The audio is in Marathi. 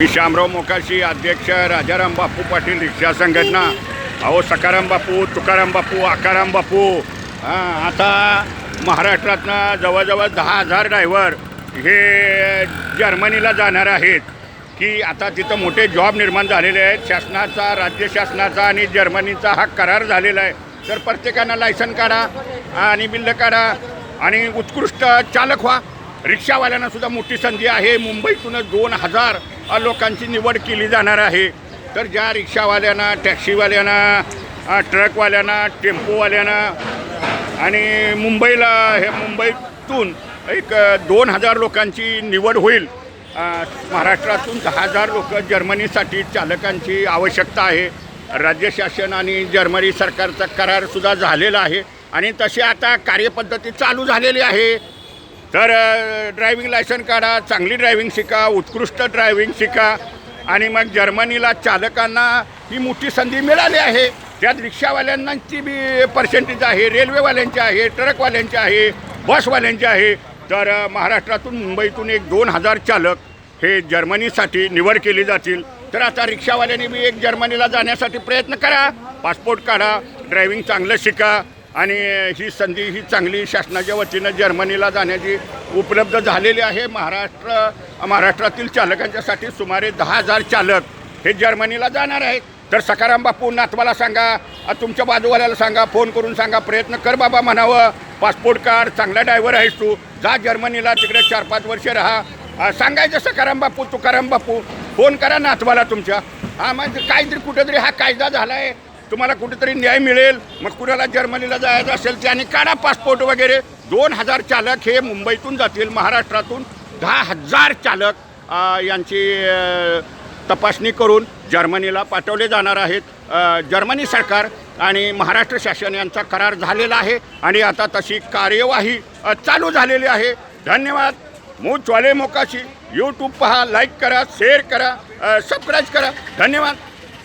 मी शामराव मोकाशी अध्यक्ष राजाराम बापू पाटील रिक्षा संघटना. अहो सकाराम बापू तुकाराम बापू आकाराम बापू. आता महाराष्ट्रातनं जवळजवळ दहा हजार ड्रायव्हर हे जर्मनीला जाणार आहेत. की आता तिथं मोठे जॉब निर्माण झालेले आहेत. शासनाचा राज्य शासनाचा आणि जर्मनीचा हा करार झालेला आहे. तर प्रत्येकानं लायसन काढा आणि बिल्ल काढा आणि उत्कृष्ट चालक व्हा. रिक्षावाल्यांना सुद्धा मोठी संधी आहे. मुंबईतूनच दोन हजार लोकांची निवड केली जाणार आहे. तर ज्या रिक्षावाल्यांना टॅक्सीवाल्यांना ट्रकवाल्यांना टेम्पोवाल्यांना आणि मुंबईला हे मुंबईतून एक दोन हजार लोकांची निवड होईल. महाराष्ट्रातून दहा हजार लोक जर्मनीसाठी चालकांची आवश्यकता आहे. राज्य शासन आणि जर्मनी सरकारचा करारसुद्धा झालेला आहे. आणि तशी आता कार्यपद्धती चालू झालेली आहे. तर ड्रायव्हिंग लायसन काढा चांगली ड्रायव्हिंग शिका उत्कृष्ट ड्रायव्हिंग शिका आणि मग जर्मनीला चालकांना ही मोठी संधी मिळाली आहे. त्यात रिक्षावाल्यांची बी पर्सेंटेज आहे रेल्वेवाल्यांची आहे ट्रकवाल्यांची आहे बसवाल्यांची आहे. तर महाराष्ट्रातून मुंबईतून एक दोन हजार चालक हे जर्मनीसाठी निवड केली जातील. तर आता रिक्षावाल्यांनी बी एक जर्मनीला जाण्यासाठी प्रयत्न करा. पासपोर्ट काढा ड्रायव्हिंग चांगलं शिका. आणि ही संधी ही चांगली शासनाच्या वतीनं जर्मनीला जाण्याची उपलब्ध झालेली आहे. महाराष्ट्र महाराष्ट्रातील चालकांच्यासाठी सुमारे दहा हजार चालक हे जर्मनीला जाणार आहेत. तर सकाराम बापू नातवाला सांगा तुमच्या बाजूवाल्याला सांगा फोन करून सांगा प्रयत्न कर बाबा म्हणावं. पासपोर्ट काढ चांगला ड्रायव्हर आहेस तू. जा जर्मनीला तिकडे चार पाच वर्ष राहा. सांगायचं सकाराम बापू तुकाराम बापू. फोन करा नातवाला तुमच्या. हा म्हणजे काहीतरी कुठंतरी हा कायदा झाला आहे तुम्हाला कुठेतरी न्याय मिळेल. मग कुणाला जर्मनीला जायचं असेल त्याने काढा पासपोर्ट वगैरे. दोन हजार चालक हे मुंबईतून जातील महाराष्ट्रातून. दहा हजार चालक यांची तपासणी करून जर्मनीला पाठवले जाणार आहेत. जर्मनी सरकार आणि महाराष्ट्र शासन यांचा करार झालेला आहे आणि आता तशी कार्यवाही चालू झालेली आहे. धन्यवाद. मू ज्वाले मोकाशी. यूट्यूब पहा लाईक करा शेअर करा सबस्क्राईब करा. धन्यवाद.